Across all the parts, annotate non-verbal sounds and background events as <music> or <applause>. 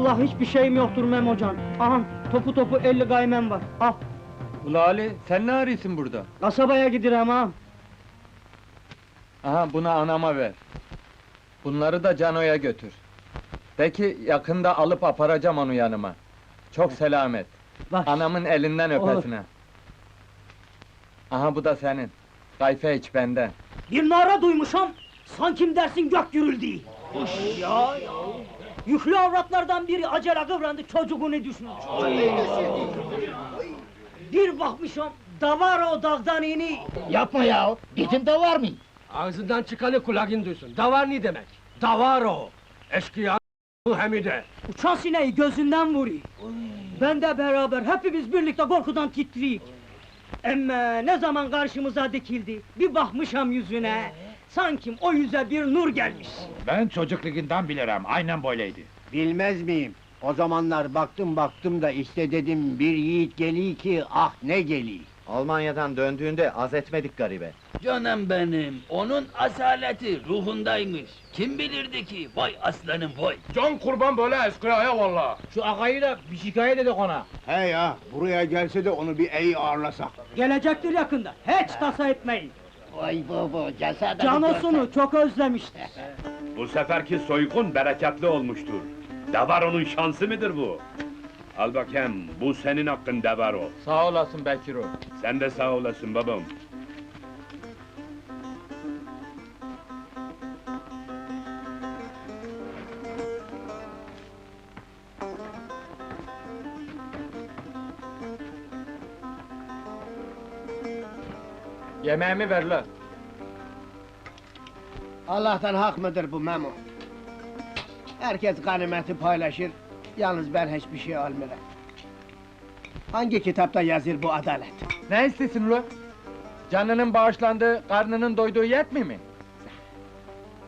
Vallahi hiçbir şeyim yoktur Memocan. Aha topu topu 50 gaymem var. Al Ula Ali, sen ne arıyorsun burada? kasabaya gidirem ağam. Aha, bunu anama ver. Bunları da Cano'ya götür. De ki, yakında alıp aparacağım onu yanıma. Çok selamet. Bak. Anamın elinden Olur. öpesine. Aha, bu da senin. Kayfe iç benden. Bir nara duymuşam. Sankim dersin gök gürüldü. ya ya. Yüklü avratlardan biri acele kıvrandı çocuğunu düşmüş. Bir bakmışam davar o dağdan ini. Yapma ya, bizim de var mı? Ağzından çıkanı kulağın duysun. Davar ne demek? Davar o. Eşkıya hemide. Uçan sineği gözünden vuruyor. Ben de beraber hepimiz birlikte korkudan titriyik. Emme ne zaman karşımıza dikildi, bir bakmışam yüzüne, sanki o yüze bir nur gelmiş. Ben çocukluğundan bilirim, aynen böyleydi. Bilmez miyim? O zamanlar baktım baktım da işte dedim bir yiğit geliyor ki ah ne geliyor. Almanya'dan döndüğünde az etmedik garibe. Canım benim, onun asaleti ruhundaymış. Kim bilirdi ki? Vay aslanım vay! Can kurban böyle eşkıyaya valla. Şu ağayı da bir şikayet edik ona. He ya buraya gelse de onu bir iyi ağırlasak. Gelecektir yakında, hiç tasa etmeyin. Vay baba de Canosunu çok özlemiştir. <laughs> Bu seferki soygun bereketli olmuştur. Devaro'nun şansı mıdır bu? Al bakayım, bu senin hakkın Devaro. Sağ olasın Bekiro. Sen de sağ olasın babam. Yemeğimi ver lan. Allah'tan hak mıdır bu Memo? Herkes ganimeti paylaşır, yalnız ben hiçbir şey almıyorum. Hangi kitapta yazır bu adalet? Ne istesin lo? Canının bağışlandığı, karnının doyduğu yetmiyor mi?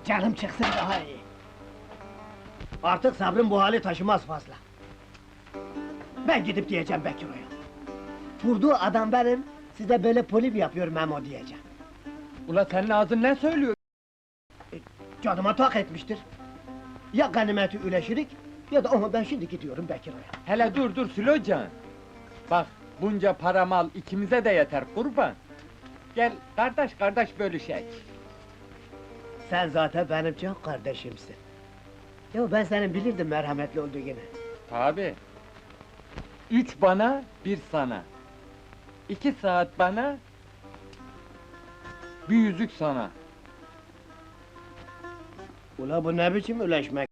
Canım çıksın daha iyi. Artık sabrım bu hali taşımaz fazla. Ben gidip diyeceğim Bekiro'ya. Vurduğu adam benim, size böyle polim yapıyor Memo diyeceğim. Ula senin ağzın ne söylüyor? Canıma tak etmiştir. Ya ganimeti üleşirik, ya da onu ben şimdi gidiyorum Bekiro'ya. Hele dur dur Sülocan. Bak, bunca para mal ikimize de yeter kurban. Gel, kardeş kardeş bölüşek. Sen zaten benim çok kardeşimsin. Ya ben senin bilirdim merhametli olduğunu. Tabi. Üç bana, bir sana. İki saat bana, bir yüzük sana. Ula bu ne biçim üleşmek?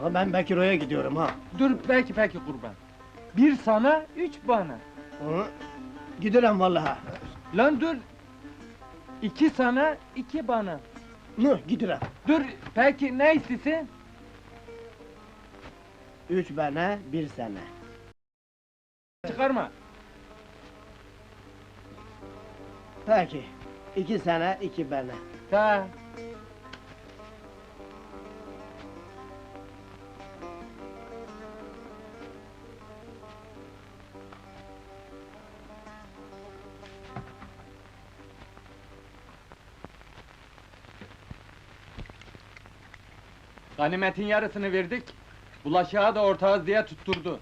Ha ben Bekiro'ya gidiyorum ha. Dur peki peki kurban. Bir sana, üç bana. Hı? Gidelim vallahi. Lan dur! İki sana, iki bana. Hı, gidelim. Dur, peki ne istisin? Üç bana, bir sene. Çıkarma. Peki. İki sene, iki bana. Ta. Ganimetin yarısını verdik, bulaşığa da ortağız diye tutturdu.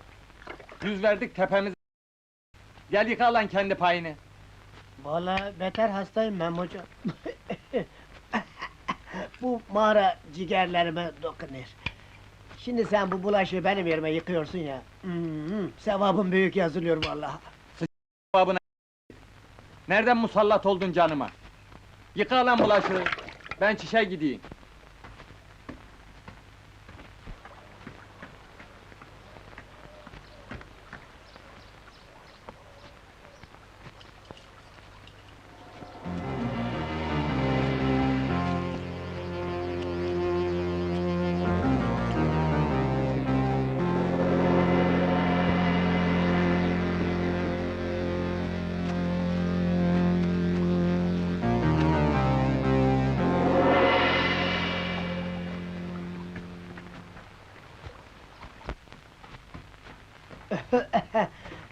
Yüz verdik tepemiz. Gel yıka lan kendi payını. Vallahi beter hastayım ben hocam. <laughs> bu mağara ciğerlerime dokunuyor. Şimdi sen bu bulaşığı benim yerime yıkıyorsun ya. Hmm, sevabın büyük yazılıyor vallahi. Babına Nereden musallat oldun canıma? Yıka lan bulaşığı. Ben çişe gideyim.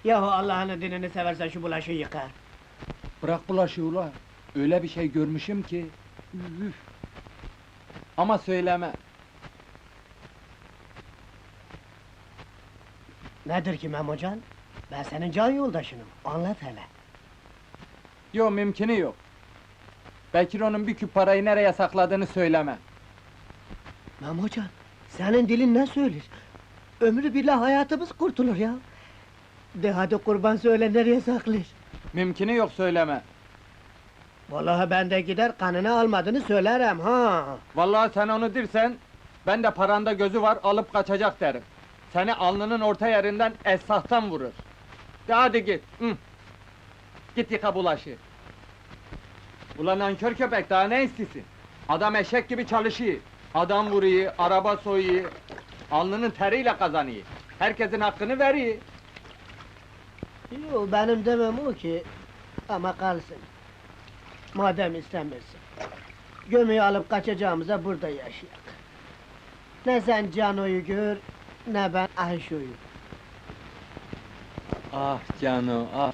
Yahu Allah'ın dinini seversen şu bulaşığı yıka. Bırak bulaşığı ula. Öyle bir şey görmüşüm ki. Üf. Ama söyleme. Nedir ki Memocan? Ben senin can yoldaşınım. Anlat hele. Yok mümkünü yok. Bekir onun bir küp parayı nereye sakladığını söyleme. Memocan, senin dilin ne söyler? Ömrü billah hayatımız kurtulur ya. De hadi kurban söyle nereye saklar? Mümkünü yok söyleme. Vallahi ben de gider kanını almadığını söylerim ha. Vallahi sen onu dirsen, ben de paranda gözü var alıp kaçacak derim. Seni alnının orta yerinden esahtan vurur. De hadi git. Hı. Git yıka bulaşı. Ulan nankör köpek daha ne istisin? Adam eşek gibi çalışıyor. Adam vuruyor, araba soyuyor. Alnının teriyle kazanıyor. Herkesin hakkını veriyor. Yo benim demem o ki ama kalsın. Madem istemirsin. Gömüyü alıp kaçacağımıza burada yaşayak. Ne sen Cano'yu gör, ne ben Ayşo'yu. Ah Cano, ah.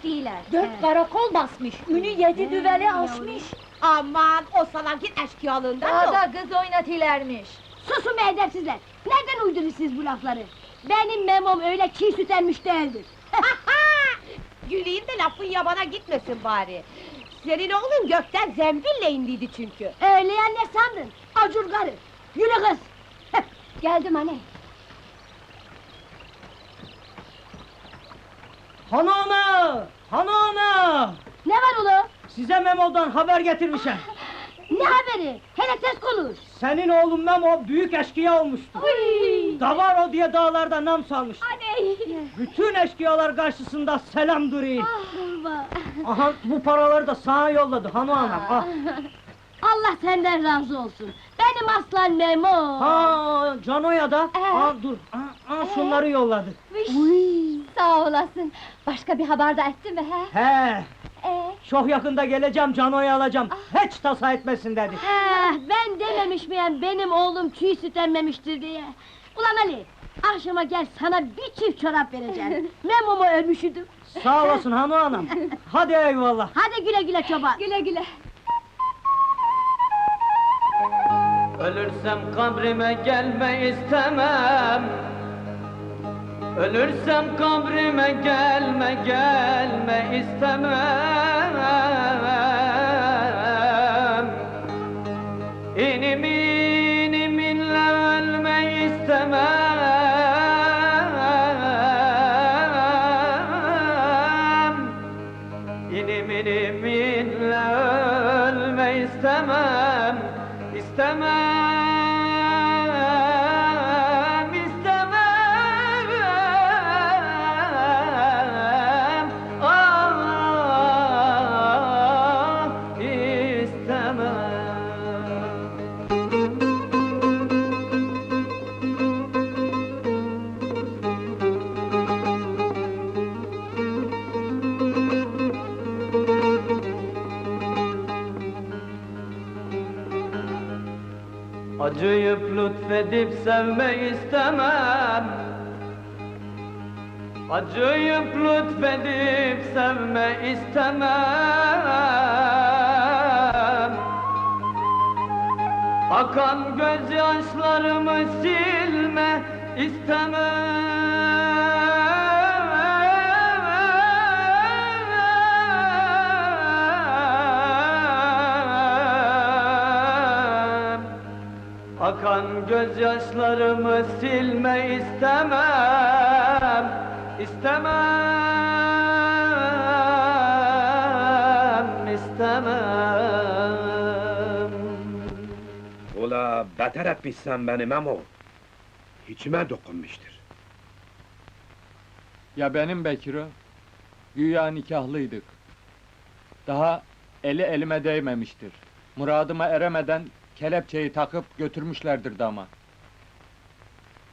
Dört karakol basmış, ünü yedi düveli aşmış. Aman o salakin eşkıyalığından. Daha kız oynatilermiş. Susun be edepsizler! Nereden uydurur siz bu lafları? Benim memom öyle çiğ süt emmiş değildir. Güleyim de lafın yabana gitmesin bari. Senin oğlun gökten zembille indiydi çünkü. Öyle ya ne sandın? Acur karı! Yürü kız! Geldim anne. Hanımı! Hanımı! Ne var ulu? Size Memo'dan haber getirmişim. Ne haberi? Hele ses konuş! Senin oğlun Memo büyük eşkıya olmuştu. Uy! Davaro diye dağlarda nam salmış. Anne! <laughs> Bütün eşkıyalar karşısında selam duruyor. Ah, <laughs> Aha bu paraları da sana yolladı hanım anam. Ah. <laughs> Allah senden razı olsun. Benim aslan Memo. Ha Cano'ya da. Ee? Ha dur. Ha, ha, şunları yolladı. Uy, sağ olasın. Başka bir haber de etti mi he? He. Ee? Çok yakında geleceğim Cano'yu alacağım. Hiç tasa etmesin dedi. Eh, ben dememiş miyim benim oğlum çiğ süt emmemiştir diye. Ulan Ali, akşama gel sana bir çift çorap vereceğim. <laughs> Memomu ölmüşüdüm. Sağ olasın hanım anam. Hadi eyvallah. Hadi güle güle çoban. Güle güle. Ölürsem kabrime gelme istemem Ölürsem kabrime gelme gelme istemem lütfedip sevme istemem. Acıyıp lütfedip sevme istemem. Akan gözyaşlarımı silme istemem Akan gözyaşlarımı silme istemem İstemem, istemem Ula beter etmişsen beni Memo. İçime dokunmuştur. Ya benim Bekir'o? Güya nikahlıydık. Daha eli elime değmemiştir. Muradıma eremeden kelepçeyi takıp götürmüşlerdir dama.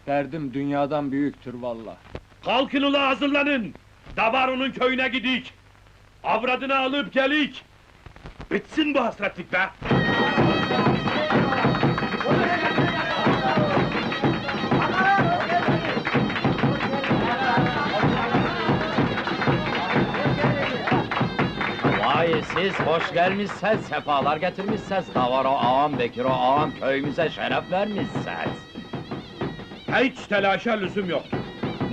Derdim dünyadan büyüktür valla. Kalkın ula hazırlanın! Davaro'nun köyüne gidik! Avradını alıp gelik! Bitsin bu hasretlik be! Vay siz hoş gelmişsiniz, sefalar getirmişsiniz. Davaro ağam, Bekiro ağam köyümüze şeref vermişsiniz. Hiç telaşa lüzum yoktur.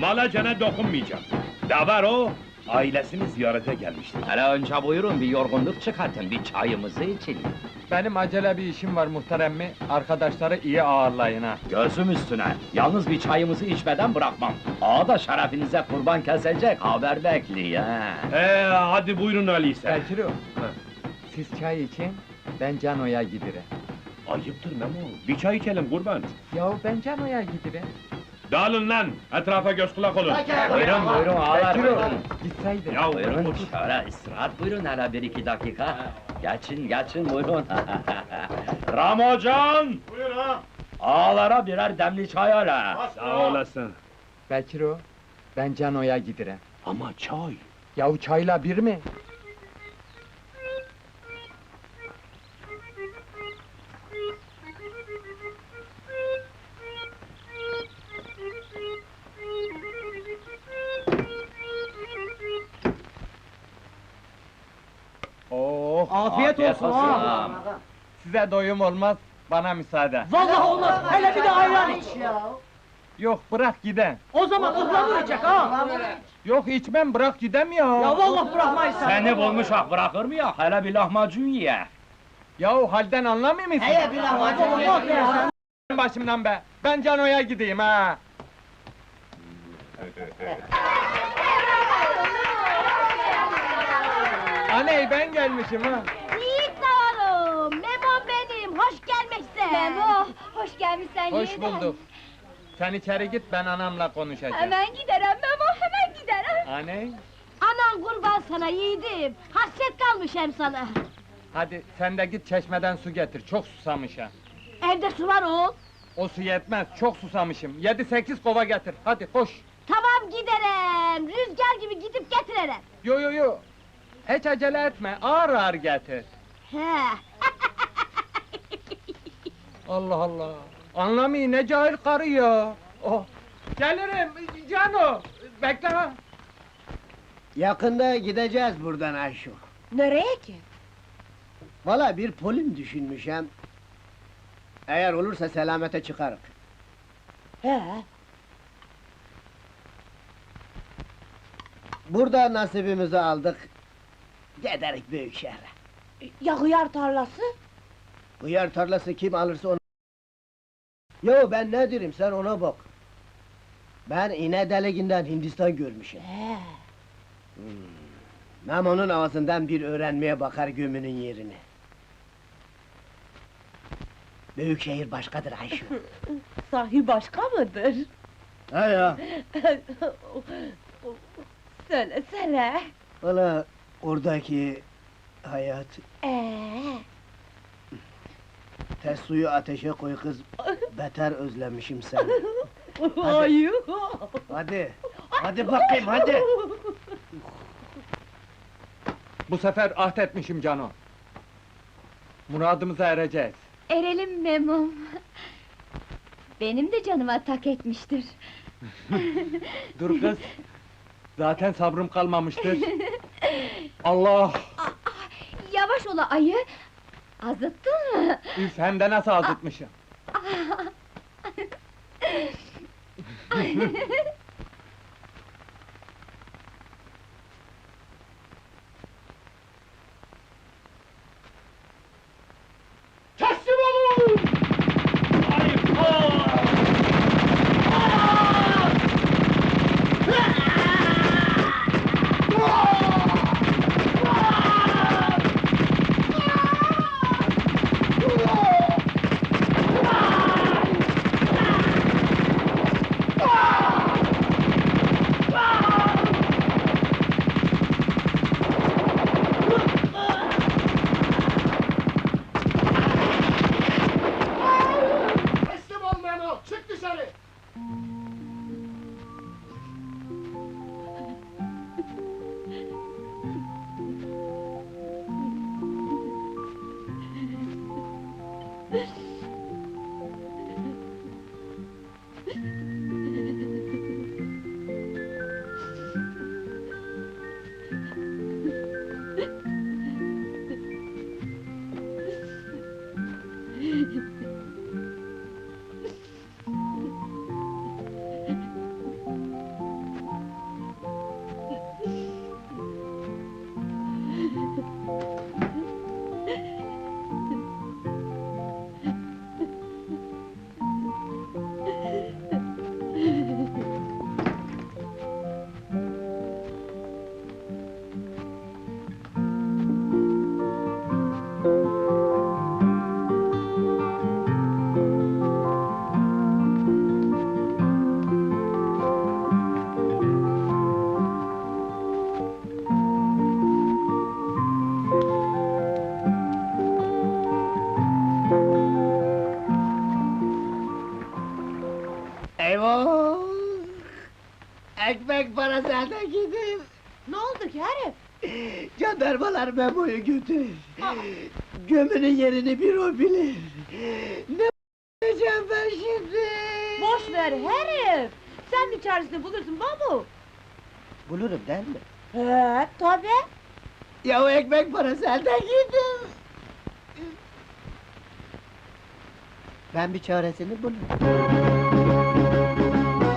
Mala cana dokunmayacağım. Davar o, ailesini ziyarete gelmiştir. Hele önce buyurun bir yorgunluk çıkartın, bir çayımızı için. Benim acele bir işim var muhterem mi? Arkadaşları iyi ağırlayın ha. Gözüm üstüne, yalnız bir çayımızı içmeden bırakmam. Ağa da şerefinize kurban kesecek, haber bekliyor. Ee, hadi buyurun öyleyse. Bekiro, siz çay için, ben Cano'ya gidirem. Ayıptır Memo, bir çay içelim kurban. Yahu ben Cano'ya gidirem. Dağılın lan, etrafa göz kulak olun. Buyurun buyurun ağalar buyurun. gitseydin. Ya Buyurun, şöyle istirahat buyurun hele bir iki dakika. Geçin, geçin buyurun. <laughs> Ramocan! Buyur ha. Ağalara birer demli çay hele. Sağ olasın. Bekiro, ben Cano'ya gidirem. Ama çay. Yahu çayla bir mi? Oh, Afiyet olsun ha. size doyum olmaz, bana müsaade. Vallahi olmaz. Hele bir de ayran iç. Yok, bırak giden. O zaman ıhlamur ha. Yok içmem, bırak gidem ya. Ya vallahi bırakmayız seni. Seni bulmuş ah bırakır mı ya? Hele bir lahmacun ye. Yahu halden anlamıyor musun? Heye bir lahmacun ye. başımdan be. Ben Cano'ya gideyim ha. <laughs> Aney ben gelmişim ha. Yiğit davarım, Memo benim, hoş gelmişsin. Memo, hoş gelmişsen Hoş yeniden. bulduk. Sen içeri git ben anamla konuşacağım. Hemen giderim Memo, hemen giderim. Aney, Anan kurban sana yiğidim, hasret kalmış hem sana. hadi sen de git çeşmeden su getir. Çok susamışım. Evde su var oğul. O su yetmez, çok susamışım. Yedi sekiz kova getir. Hadi koş. Tamam giderim, rüzgar gibi gidip getiririm. Yo yo yo. Hiç acele etme, ağır ağır getir. He. <laughs> Allah Allah. Anlamıyor ne cahil karı ya. Oh. Gelirim Cano. Bekle ha. Yakında gideceğiz buradan Ayşo. Nereye ki? Valla bir polim düşünmüşem. Eğer olursa selamete çıkarık. He. Burada nasibimizi aldık. Giderik büyük şehre. Ya hıyar tarlası? Hıyar tarlası kim alırsa onu... Yo ben ne derim sen ona bak. Ben iğne deliğinden Hindistan görmüşüm. He. Memo'nun ağzından bir öğrenmeye bakar gömünün yerini. Büyük şehir başkadır Ayşe. <laughs> Sahi başka mıdır? ha ya, <laughs> Söylesene. valla oradaki hayat... Ee, Ters suyu ateşe koy kız, beter özlemişim seni. Hayır. Hadi, hadi bakayım hadi! Bu sefer ahdetmişim Cano. Muradımıza ereceğiz. Erelim Memo'm. Benim de canıma tak etmiştir. Dur kız. Zaten sabrım kalmamıştır. <laughs> Allah! Yavaş ola ayı. Azıttın mı? Üf hem de nasıl azıtmışım. <laughs> Eyvah! Ekmek parası elde gider. Ne oldu ki herif? Jandarmalar Memo'yu götürür. Gömünün yerini bir o bilir. Ne yapacağım ben şimdi? Boş ver herif! Sen bir çaresini bulursun babu! Bulurum değil mi? He, tabi! Ya o ekmek parası elden gider. Ben bir çaresini bulurum.